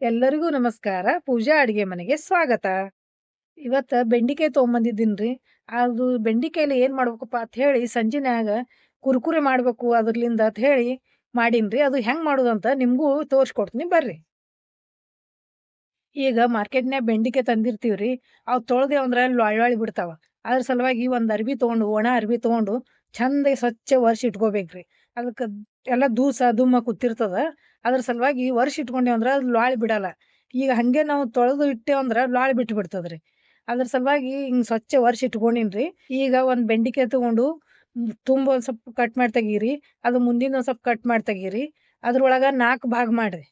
ಎಲ್ಲರಿಗೂ ನಮಸ್ಕಾರ. ಪೂಜಾ ಅಡುಗೆ ಮನೆಗೆ ಸ್ವಾಗತ. ಇವತ್ತು ಬೆಂಡಿಕಾಯಿ ರೀ ಅದು ಬೆಂಡಿಕಾಯಲ್ಲಿ ಏನು ಮಾಡ್ಬೇಕಪ್ಪ ಅಂತ ಹೇಳಿ ಸಂಜೆನಾಗ ಕುರ್ಕುರೆ ಮಾಡಬೇಕು ಅದ್ರಲಿಂದ ಅಂತ ಹೇಳಿ ಮಾಡೀನ್ರಿ. ಅದು ಹೆಂಗ್ ಅಂತ ನಿಮಗೂ ತೋರಿಸ್ಕೊಡ್ತೀನಿ ಬರ್ರಿ. ಈಗ ಮಾರ್ಕೆಟ್ನ್ಯಾಗ ಬೆಂಡಿಕಾಯಿ ರೀ ಅವು ತೊಳ್ದೇವ್ ಅಂದ್ರೆ ಲೊಳ್ಳಿ ಬಿಡ್ತಾವ. ಅದ್ರ ಸಲುವಾಗಿ ಒಂದು ಅರ್ಬಿ ತೊಗೊಂಡು, ಒಣ ಅರ್ಬಿ ತೊಗೊಂಡು, ಚಂದ ಸ್ವಚ್ಛ ವರ್ಷ ಇಟ್ಕೋಬೇಕ್ರಿ. ಅದಕ್ಕೆ ಎಲ್ಲ ದೂಸ ದುಮ್ಮ ಕೂತಿರ್ತದ. ಅದ್ರ ಸಲುವಾಗಿ ವರ್ಷ ಇಟ್ಕೊಂಡೇವ್ ಅಂದ್ರೆ ಅದು ಲಾಳಿ ಬಿಡಲ್ಲ. ಈಗ ಹಂಗೆ ನಾವು ತೊಳೆದು ಇಟ್ಟೇವ್ ಅಂದ್ರೆ ಲಾಳಿ ಬಿಟ್ಟು ಬಿಡ್ತದ್ರಿ. ಅದ್ರ ಸಲುವಾಗಿ ಹಿಂಗೆ ಸ್ವಚ್ಛ ವರ್ಷ ಇಟ್ಕೊಂಡಿನ್ರಿ. ಈಗ ಒಂದು ಬೆಂಡಿಕಾಯಿ ತಗೊಂಡು ತುಂಬ ಒಂದು ಸ್ವಲ್ಪ ಕಟ್ ಮಾಡಿ ತೆಗೀರಿ. ಅದು ಮುಂದಿನ ಒಂದು ಸ್ವಲ್ಪ ಕಟ್ ಮಾಡಿ ತೆಗೀರಿ. ಅದ್ರೊಳಗೆ ನಾಲ್ಕು ಭಾಗ ಮಾಡಿರಿ.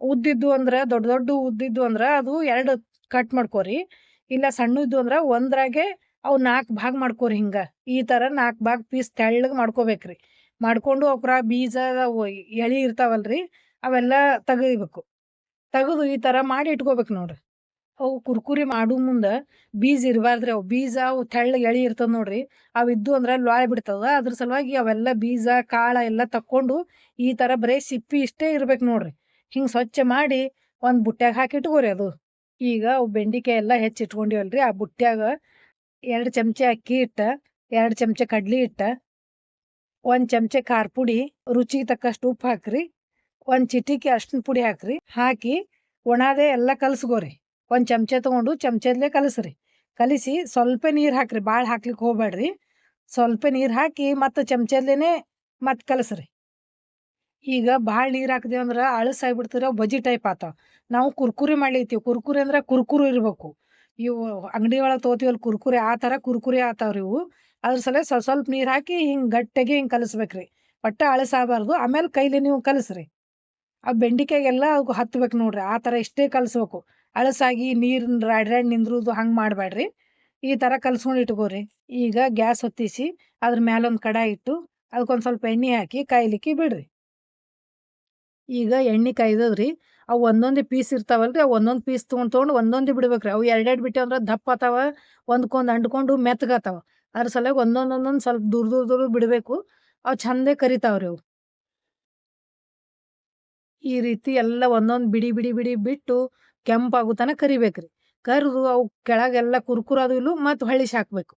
ಉದ್ದಿದ್ದು ಅಂದ್ರೆ ದೊಡ್ಡ ದೊಡ್ಡ ಉದ್ದಿದ್ದು ಅಂದ್ರೆ ಅದು ಎರಡು ಕಟ್ ಮಾಡ್ಕೋರಿ. ಇಲ್ಲ ಸಣ್ಣದ್ದು ಅಂದ್ರೆ ಒಂದ್ರಾಗೆ ಅವು ನಾಲ್ಕು ಭಾಗ ಮಾಡ್ಕೋರಿ ಹಿಂಗ. ಈ ತರ ನಾಲ್ಕು ಭಾಗ ಪೀಸ್ ತೆಳ್ಳಗೆ ಮಾಡ್ಕೋಬೇಕ್ರಿ. ಮಾಡ್ಕೊಂಡು ಅವಕ್ರ ಬೀಜ ಎಳಿ ಇರ್ತಾವಲ್ರಿ ಅವೆಲ್ಲ ತೆಗಿಬೇಕು ತೆಗೆದು ಈ ತರ ಮಾಡಿ ಇಟ್ಕೋಬೇಕು ನೋಡ್ರಿ. ಅವು ಕುರ್ಕುರಿ ಮಾಡು ಮುಂದ ಬೀಜ ಇರಬಾರ್ದ್ರಿ ಅವು. ಬೀಜ ಅವು ತೆಳ್ಳ ಎಳಿ ಇರ್ತದ ನೋಡ್ರಿ. ಅವು ಇದ್ದು ಅಂದ್ರೆ ಲಾಯ್ ಬಿಡ್ತದ. ಅದ್ರ ಸಲುವಾಗಿ ಅವೆಲ್ಲ ಬೀಜ, ಕಾಳ ಎಲ್ಲ ತಕ್ಕೊಂಡು ಈ ತರ ಬರೇ ಸಿಪ್ಪಿ ಇಷ್ಟೇ ಇರ್ಬೇಕು ನೋಡ್ರಿ. ಹಿಂಗ್ ಸ್ವಚ್ಛ ಮಾಡಿ ಒಂದ್ ಬುಟ್ಟ್ಯಾಗ ಹಾಕಿ ಇಟ್ಕೋರಿ ಅದು. ಈಗ ಅವು ಬೆಂಡಿಕಾಯಿ ಎಲ್ಲ ಹೆಚ್ಚಿ ಇಟ್ಕೊಂಡಿವಲ್ರಿ. ಆ ಬುಟ್ಟ್ಯಾಗ ಎರಡು ಚಮಚ ಅಕ್ಕಿ ಇಟ್ಟ, ಎರಡು ಚಮಚ ಕಡ್ಲಿ ಹಿಟ್ಟ ಒಂದ್ ಚಮಚೆ ಖಾರ ಪುಡಿ ರುಚಿಗೆ ತಕ್ಕಷ್ಟು ಉಪ್ಪು ಹಾಕ್ರಿ. ಒಂದು ಚಿಟಿಕೆ ಅರ್ಶಿನ ಪುಡಿ ಹಾಕ್ರಿ. ಹಾಕಿ ಒಣಾದೆ ಎಲ್ಲ ಕಲಸ್ಗೋರಿ ಒಂದು ಚಮಚೆ ತಗೊಂಡು ಚಮಚದಲ್ಲೇ ಕಲಸ್ರಿ. ಕಲಿಸಿ ಸ್ವಲ್ಪ ನೀರು ಹಾಕ್ರಿ. ಭಾಳ ಹಾಕ್ಲಿಕ್ಕೆ ಹೋಗ್ಬೇಡ್ರಿ ಸ್ವಲ್ಪ ನೀರು ಹಾಕಿ ಮತ್ತು ಚಮಚದ್ಲೇನೆ ಮತ್ತೆ ಕಲಸ್ರಿ. ಈಗ ಭಾಳ ನೀರು ಹಾಕಿದೆವು ಅಂದ್ರ ಅಳಸ್ ಆಗ್ಬಿಡ್ತೀರ ಬಜಿ ಟೈಪ್ ಆತಾವ ನಾವು ಕುರ್ಕುರಿ ಮಾಡ್ಲಿತ್ತೀವಿ ಕುರ್ಕುರಿ ಅಂದ್ರೆ ಕುರ್ಕುರು ಇರ್ಬೇಕು. ಇವು ಅಂಗಡಿ ಒಳಗ್ ತಗೋತೀವಲ್ ಕುರ್ಕುರಿ, ಆ ಥರ ಕುರ್ಕುರಿ ಆತಾವ್ರಿ ಇವು. ಅದ್ರ ಸಲ ಸ್ವಲ್ಪ ಸ್ವಲ್ಪ ನೀರು ಹಾಕಿ ಹಿಂಗೆ ಗಟ್ಟಿಗೆ ಹಿಂಗೆ ಕಲಸ್ಬೇಕ್ರಿ. ಒಟ್ಟ ಅಳಸ್ ಆಗ್ಬಾರ್ದು ಆಮೇಲೆ ಕೈಲಿ ನೀವು ಕಲಸ್ರಿ. ಆ ಬೆಂಡಿಕಾಯಿಗೆಲ್ಲ ಅವು ಹತ್ಬೇಕು ನೋಡ್ರಿ, ಆ ತರ ಇಷ್ಟೇ ಕಲಸ್ಬೇಕು. ಅಳಸಾಗಿ ನೀರ್ ರಾಡ್ರಾಡ್ ನಿಂದ್ರೂದು ಹಂಗೆ ಮಾಡ್ಬೇಡ್ರಿ ಈ ತರ ಕಲ್ಸ್ಕೊಂಡ್ ಇಟ್ಕೋರಿ. ಈಗ ಗ್ಯಾಸ್ ಹೊತ್ತಿಸಿ ಅದ್ರ ಮ್ಯಾಲ ಒಂದ್ ಕಡಾಯಿ ಇಟ್ಟು ಅದಕ್ಕೊಂದ್ ಸ್ವಲ್ಪ ಎಣ್ಣೆ ಹಾಕಿ ಕಾಯ್ಲಿಕ್ಕೆ ಬಿಡ್ರಿ. ಈಗ ಎಣ್ಣೆ ಕಾಯ್ದದ್ರಿ, ಅವು ಒಂದೊಂದೇ ಪೀಸ್ ಇರ್ತಾವಲ್ರಿ, ಅವು ಒಂದೊಂದು ಪೀಸ್ ತೊಗೊಂಡು ತೊಗೊಂಡು ಒಂದೊಂದೇ ಬಿಡ್ಬೇಕ್ರಿ. ಅವು ಎರಡೆರಡು ಬಿಟ್ಟೆ ಅಂದ್ರ ದಪ್ಪ ಆತಾವ, ಒಂದ್ಕೊಂದು ಅಂಡ್ಕೊಂಡು ಮೆತ್ತಗಾತಾವ ಅದ್ರ ಸಲುವಾಗಿ ಒಂದೊಂದೊಂದೊಂದು ಒಂದೊಂದ್ ಸ್ವಲ್ಪ ದೂರ ದೂರ ದೂರ ಬಿಡಬೇಕು. ಅವು ಚಂದೇ ಕರಿತಾವ್ರಿ ಅವು ಈ ರೀತಿ ಎಲ್ಲ ಒಂದೊಂದು ಬಿಡಿ ಬಿಡಿ ಬಿಡಿ ಬಿಟ್ಟು ಕೆಂಪಾಗೋ ತನಕ ಕರಿಬೇಕ್ರಿ. ಕರೆದು ಅವು ಕೆಳಗೆಲ್ಲ ಕುರ್ಕುರ ಅದು ಇಲ್ಲು ಮತ್ತ್ ಹೊಳಿಸಿ ಹಾಕ್ಬೇಕು.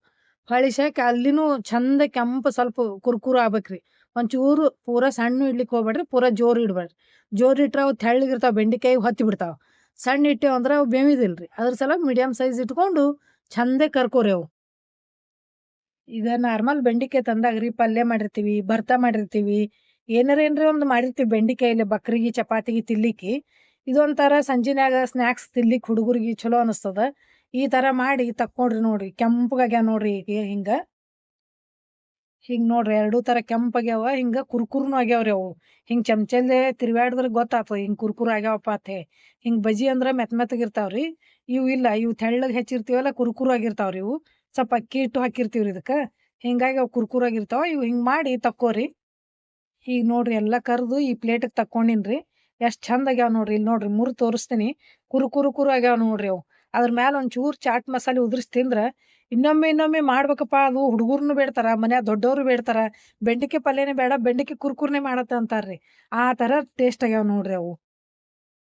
ಹೊಳಿಸಿ ಹಾಕಿ ಅಲ್ಲಿನೂ ಚಂದ ಕೆಂಪು ಸ್ವಲ್ಪ ಕುರ್ಕುರ ಆಗ್ಬೇಕ್ರಿ. ಒಂಚೂರು ಪೂರ ಸಣ್ಣ ಇಡ್ಲಿಕ್ಕೆ ಹೋಗ್ಬೇಡ್ರಿ, ಪೂರ ಜೋರು ಇಡ್ಬೇಡ್ರಿ. ಜೋರು ಇಟ್ರೆ ಅವು ತೆಳ್ಳಗಿರ್ತಾವೆ, ಬೆಂಡಿಕಾಯಿ ಹೊತ್ತಿ ಬಿಡ್ತಾವ. ಸಣ್ಣ ಇಟ್ಟೇವ್ ಅಂದ್ರೆ ಅವು ಬೇವಿದಿಲ್ರಿ. ಅದ್ರ ಸಲ ಮೀಡಿಯಮ್ ಸೈಜ್ ಇಟ್ಕೊಂಡು ಚಂದೇ ಕರ್ಕೋರಿ ಅವು. ಈಗ ನಾರ್ಮಲ್ ಬೆಂಡಿಕಾಯಿ ತಂದಾಗ ರೀ ಪಲ್ಯ ಮಾಡಿರ್ತೀವಿ, ಭರ್ತಾ ಮಾಡಿರ್ತೀವಿ. ಏನಾರ ಏನ್ರ ಒಂದು ಮಾಡಿರ್ತೀವಿ ಬೆಂಡಿಕಾಯಿಲೆ ಬಕ್ರಿಗೆ, ಚಪಾತಿಗೆ ತಿನ್ಲಿಕ್ಕೆ. ಇದೊಂಥರ ಸಂಜಿನ್ಯಾಗ ಸ್ನ್ಯಾಕ್ಸ್ ತಿನ್ಲಿಕ್ಕೆ ಹುಡುಗರಿಗೆ ಚಲೋ ಅನಿಸ್ತದ. ಈ ತರ ಮಾಡಿ ತಕ್ಕೊಂಡ್ರಿ ನೋಡ್ರಿ ಕೆಂಪಗಾಗ್ಯಾವ ನೋಡ್ರಿ ಈಗ ಹಿಂಗ. ಹಿಂಗೆ ನೋಡ್ರಿ ಎರಡೂ ತರ ಕೆಂಪಾಗ್ಯಾವ ಹಿಂಗ ಕುರ್ಕುರ್ನು ಆಗ್ಯಾವ್ರಿ ಅವು. ಹಿಂಗೆ ಚಮಚಲ್ಲೇ ತಿರ್ವ್ಯಾಡಿದ್ರ ಗೊತ್ತಾತು ಹಿಂಗೆ ಕುರ್ಕುರು ಆಗ್ಯಾವಪ್ಪ ಅಂತ ಹಿಂಗ್ ಬಜಿ ಅಂದ್ರ ಮೆತ್ತ ಮೆತ್ತಗಿರ್ತಾವ್ರಿ ಇವು ಇಲ್ಲ, ಇವು ತೆಳ್ಳಗೆ ಹೆಚ್ಚಿರ್ತೀವಲ್ಲ, ಕುರ್ಕುರು ಆಗಿರ್ತಾವ್ರಿ ಇವು. ಸ್ವಲ್ಪ ಅಕ್ಕಿ ಹಿಟ್ಟು ಹಾಕಿರ್ತೀವ್ರಿ ಇದಕ್ಕೆ. ಹಿಂಗಾಗಿ ಅವು ಕುರ್ಕುರಾಗಿರ್ತಾವೆ. ಇವು ಹಿಂಗೆ ಮಾಡಿ ತಕ್ಕೋರಿ. ಈಗ ನೋಡ್ರಿ ಎಲ್ಲ ಕರೆದು ಈ ಪ್ಲೇಟಿಗೆ ತಕ್ಕೊಂಡಿನ್ರಿ. ಎಷ್ಟು ಚಂದ ಆಗ್ಯಾವ ನೋಡ್ರಿ. ಇಲ್ಲಿ ನೋಡ್ರಿ ಮುರು ತೋರಿಸ್ತೀನಿ. ಕುರು ಕುರು ಕುರು ಆಗ್ಯಾವ ನೋಡ್ರಿ ಅವು. ಅದ್ರ ಮ್ಯಾಲ ಒಂಚೂರು ಚಾಟ್ ಮಸಾಲೆ ಉದುರಿಸಿ ತಿಂದ್ರೆ ಇನ್ನೊಮ್ಮೆ ಇನ್ನೊಮ್ಮೆ ಮಾಡ್ಬೇಕಪ್ಪ. ಅದು ಹುಡುಗರ್ನು ಬೇಡ್ತಾರ, ಮನ್ಯಾಗ ದೊಡ್ಡವರು ಬೇಡ್ತಾರ. ಬೆಂಡಿಕೆ ಪಲ್ಯನೇ ಬೇಡ, ಬೆಂಡಿಕೆ ಕುರ್ಕುರ್ನೆ ಮಾಡತ್ತೆ ಅಂತಾರ್ರಿ. ಆ ತರ ಟೇಸ್ಟ್ ಆಗ್ಯಾವ ನೋಡ್ರಿ ಅವು.